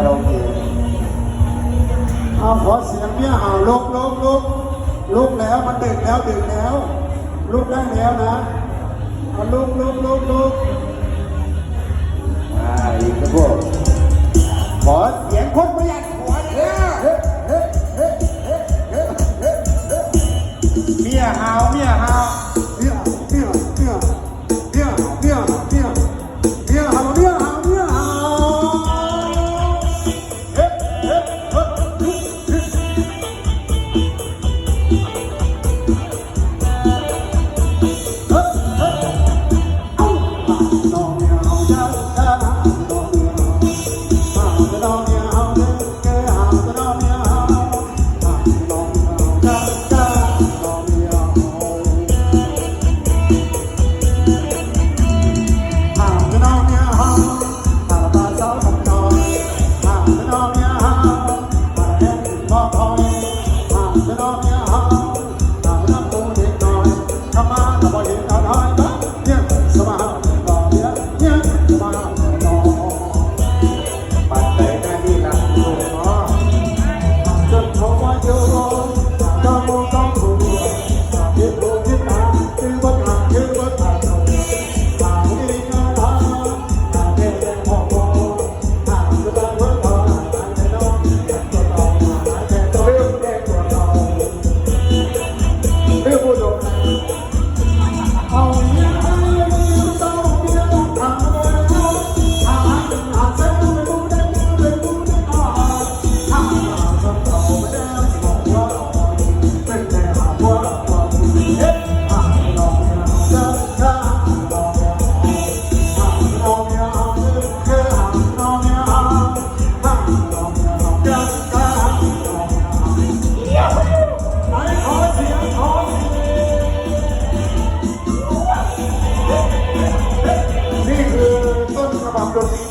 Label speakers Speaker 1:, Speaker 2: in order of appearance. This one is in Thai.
Speaker 1: าราโอเกะ
Speaker 2: เอาขอเสียงเนี่ยเอาลุกลุกลุกลุกแล้วมันเด็กแล้วเด็กแล้วลุกได้แล้วนะเอาลุกลุกลุกลุก
Speaker 1: อีกครับพกขอเสียงคนประหยัดหัวเนี่ย
Speaker 2: เมี
Speaker 1: ยหาเมียหา
Speaker 2: microscopy.